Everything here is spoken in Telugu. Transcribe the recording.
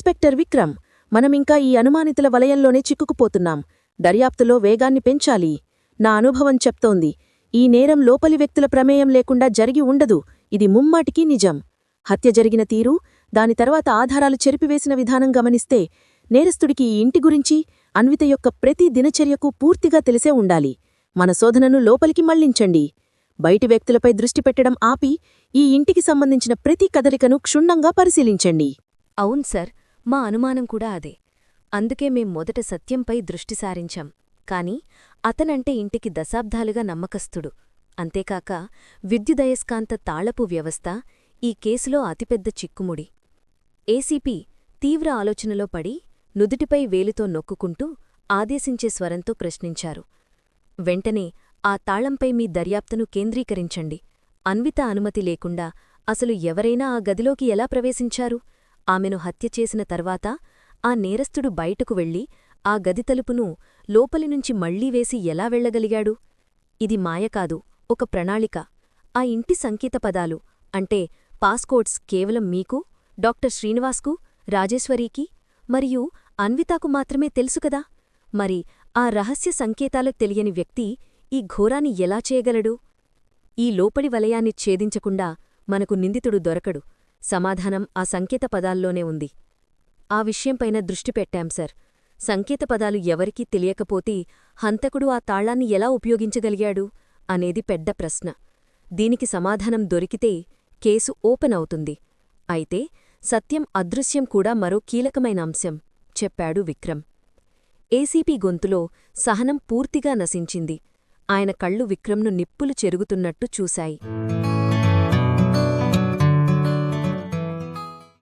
ఇన్స్పెక్టర్ విక్రమ్ మనమింకా ఈ అనుమానితుల వలయంలోనే చిక్కుకుపోతున్నాం. దర్యాప్తులో వేగాన్ని పెంచాలి. నా అనుభవం చెప్తోంది. ఈ నేరం లోపలి వ్యక్తుల ప్రమేయం లేకుండా జరిగి ఉండదు. ఇది ముమ్మాటికీ నిజం. హత్య జరిగిన తీరు దాని తర్వాత ఆధారాలు చెరిపివేసిన విధానం గమనిస్తే నేరస్తుడికి ఈ ఇంటి గురించి అన్విత యొక్క ప్రతి దినచర్యకు పూర్తిగా తెలిసే ఉండాలి. మన శోధనను లోపలికి మళ్ళించండి. బయటి వ్యక్తులపై దృష్టి పెట్టడం ఆపి ఈ ఇంటికి సంబంధించిన ప్రతి కదలికను క్షుణ్ణంగా పరిశీలించండి. అవును సార్. మా అనుమానం కూడా అదే. అందుకే మేం మొదట సత్యంపై దృష్టి సారించాం. కాని అతనంటే ఇంటికి దశాబ్దాలుగా నమ్మకస్తుడు. అంతేకాక విద్యుదయస్కాంత తాళపు వ్యవస్థ ఈ కేసులో అతిపెద్ద చిక్కుముడి. ఏసీపీ తీవ్ర ఆలోచనలో పడి నుదుటిపై వేలితో నొక్కుకుంటూ ఆదేశించే స్వరంతో ప్రశ్నించారు. వెంటనే ఆ తాళంపై మీ దర్యాప్తును కేంద్రీకరించండి. అన్విత అనుమతి లేకుండా అసలు ఎవరైనా ఆ గదిలోకి ఎలా ప్రవేశించారు? ఆమెను హత్య చేసిన తర్వాత ఆ నేరస్తుడు బయటకు వెళ్ళి ఆ గది తలుపును లోపలినుంచి మళ్ళీ వేసి ఎలా వెళ్ళగలిగాడు ఇది మాయకాదు ఒక ప్రణాళిక. ఆ ఇంటి సంకేతపదాలు అంటే పాస్కోడ్స్ కేవలం మీకు డాక్టర్ శ్రీనివాస్కు రాజేశ్వరీకి మరియు అన్వితాకు మాత్రమే తెలుసుకదా మరి ఆ రహస్య సంకేతాలకు తెలియని వ్యక్తి ఈ ఘోరాన్ని ఎలా చేయగలడు? ఈ లోపలి వలయాన్ని ఛేదించకుండా మనకు నిందితుడు దొరకడు. సమాధానం ఆ సంకేత పదాల్లోనే ఉంది. ఆ విషయంపైన దృష్టి పెట్టాం సార్. సంకేత పదాలు ఎవరికీ తెలియకపోతే హంతకుడు ఆ తాళాన్ని ఎలా ఉపయోగించగలిగాడు అనేది పెద్ద ప్రశ్న. దీనికి సమాధానం దొరికితే కేసు ఓపెన్ అవుతుంది. అయితే సత్యం అదృశ్యం కూడా మరో కీలకమైన అంశం చెప్పాడు విక్రమ్. ఏసీపీ గొంతులో సహనం పూర్తిగా నశించింది. ఆయన కళ్ళు విక్రమ్ను నిప్పులు చెరుగుతున్నట్టు చూశాయి.